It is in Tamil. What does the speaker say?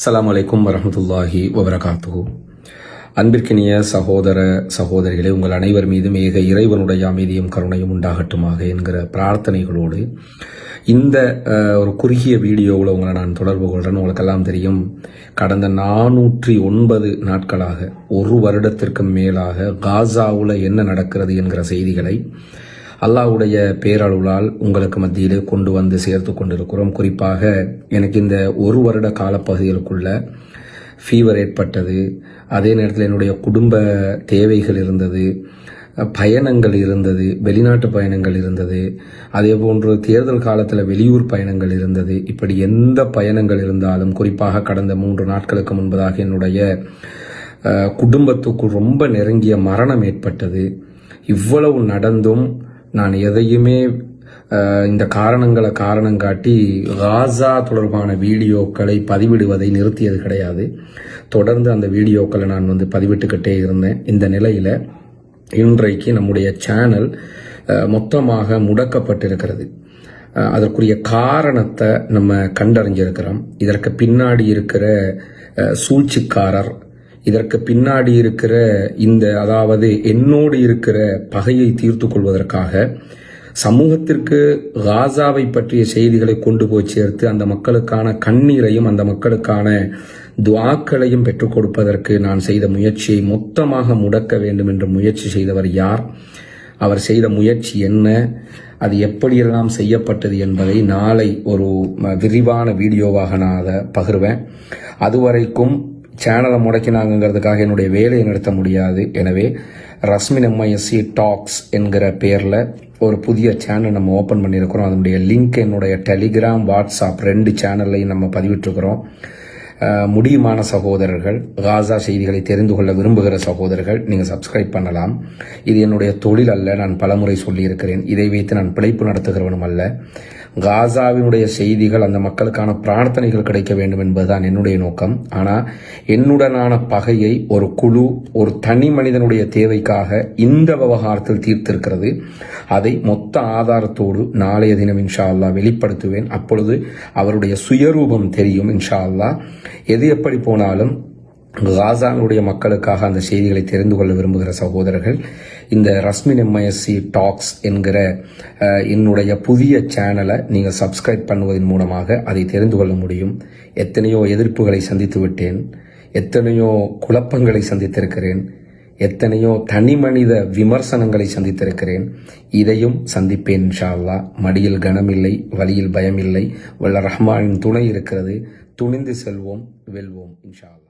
அஸ்ஸலாமு அலைக்கும் வரமத்துல்லாஹி வபரகாத்து அன்பிற்கினிய சகோதர சகோதரிகளே உங்கள் அனைவர் மீதும் ஏக இறைவனுடைய அமைதியும் கருணையும் உண்டாகட்டுமாக என்கிற பிரார்த்தனைகளோடு இந்த ஒரு குறுகிய வீடியோவில் உங்களை நான் தொடர்பு கொள்கிறேன் உங்களுக்கெல்லாம் தெரியும். கடந்த நானூற்றி ஒன்பது நாட்களாக ஒரு வருடத்திற்கு மேலாக காசாவில் என்ன நடக்கிறது என்கிற செய்திகளை அல்லாஹ்வுடைய பேரருளால் உங்களுக்கு மத்தியிலே கொண்டு வந்து சேர்த்து கொண்டிருக்கிறோம். குறிப்பாக எனக்கு இந்த ஒரு வருட காலப்பகுதிகளுக்குள்ள ஃபீவர் ஏற்பட்டது. அதே நேரத்தில் என்னுடைய குடும்ப தேவைகள் இருந்தது. பயணங்கள் இருந்தது. வெளிநாட்டு பயணங்கள் இருந்தது. அதே போன்று தேர்தல் காலத்தில் வெளியூர் பயணங்கள் இருந்தது. இப்படி எந்த பயணங்கள் இருந்தாலும் குறிப்பாக கடந்த மூன்று நாட்களுக்கு முன்பதாக என்னுடைய குடும்பத்துக்கு குடும்பத்துக்குள் ரொம்ப நெருங்கிய மரணம் ஏற்பட்டது. இவ்வளவு நடந்தும் நான் எதையுமே இந்த காரணங்களை காரணம் காட்டி காசா தொடர்பான வீடியோக்களை பதிவிடுவதை நிறுத்தியது கிடையாது. தொடர்ந்து அந்த வீடியோக்களை நான் வந்து பதிவிட்டுக்கிட்டே இருந்தேன். இந்த நிலையில் இன்றைக்கு நம்முடைய சேனல் மொத்தமாக முடக்கப்பட்டிருக்கிறது. அதற்குரிய காரணத்தை நம்ம கண்டறிஞ்சிருக்கிறோம். இதற்கு பின்னாடி இருக்கிற சூழ்ச்சிக்காரர் இதற்கு பின்னாடி இருக்கிற இந்த அதாவது என்னோடு இருக்கிற பகையை தீர்த்து கொள்வதற்காக சமூகத்திற்கு காசாவை பற்றிய செய்திகளை கொண்டு போய் சேர்த்து அந்த மக்களுக்கான கண்ணீரையும் அந்த மக்களுக்கான துவாக்களையும் பெற்றுக் கொடுப்பதற்கு நான் செய்த முயற்சியை மொத்தமாக முடக்க வேண்டும் என்று முயற்சி செய்தவர் யார்? அவர் செய்த முயற்சி என்ன? அது எப்படியெல்லாம் செய்யப்பட்டது என்பதை நாளை ஒரு விரிவான வீடியோவாக நான் அதை பகிர்வேன். அதுவரைக்கும் சேனலை முடக்கினாங்கிறதுக்காக என்னுடைய வேலையை நிறுத்த முடியாது. எனவே ரஸ்மின் எம்ஐஎஸ்சி டாக்ஸ் என்கிற பேரில் ஒரு புதிய சேனல் நம்ம ஓப்பன் பண்ணியிருக்கிறோம். அதனுடைய லிங்க் என்னுடைய டெலிகிராம் வாட்ஸ்அப் ரெண்டு சேனல்லையும் நம்ம பதிவிட்டிருக்கிறோம். முடியுமான சகோதரர்கள் காசா செய்திகளை தெரிந்து கொள்ள விரும்புகிற சகோதரர்கள் நீங்கள் சப்ஸ்கிரைப் பண்ணலாம். இது என்னுடைய தொழில் அல்ல நான் பலமுறை சொல்லியிருக்கிறேன். இதை வைத்து நான் பிழைப்பு நடத்துகிறவனும் அல்ல. காசாவினுடைய செய்திகள் அந்த மக்களுக்கான பிரார்த்தனைகள் கிடைக்க வேண்டும் என்பதுதான் என்னுடைய நோக்கம். ஆனால் என்னுடனான பகையை ஒரு குழு ஒரு தனி மனிதனுடைய தேவைக்காக இந்த விவகாரத்தில் தீர்த்திருக்கிறது. அதை மொத்த ஆதாரத்தோடு நாளைய தினம் இன்ஷா அல்லா வெளிப்படுத்துவேன். அப்பொழுது அவருடைய சுயரூபம் தெரியும் இன்ஷா அல்லாஹ் எது எப்படி போனாலும் காசானுடைய மக்களுக்காக அந்த செய்திகளை தெரிந்து கொள்ள விரும்புகிற சகோதரர்கள் இந்த ரஸ்மின் எம்ஐஎஸ்சி டாக்ஸ் என்கிற என்னுடைய புதிய சேனலை நீங்கள் சப்ஸ்கிரைப் பண்ணுவதன் மூலமாக அதை தெரிந்து கொள்ள முடியும். எத்தனையோ எதிர்ப்புகளை சந்தித்து விட்டேன். எத்தனையோ குழப்பங்களை சந்தித்திருக்கிறேன். எத்தனையோ தனி மனித விமர்சனங்களை சந்தித்திருக்கிறேன். இதையும் சந்திப்பேன் இன்ஷா அல்லாஹ் மடியில் கனமில்லை வழியில் பயமில்லை. வல்ல ரஹ்மானின் துணை இருக்கிறது. துணிந்து செல்வோம் வெல்வோம் இன்ஷா அல்லாஹ்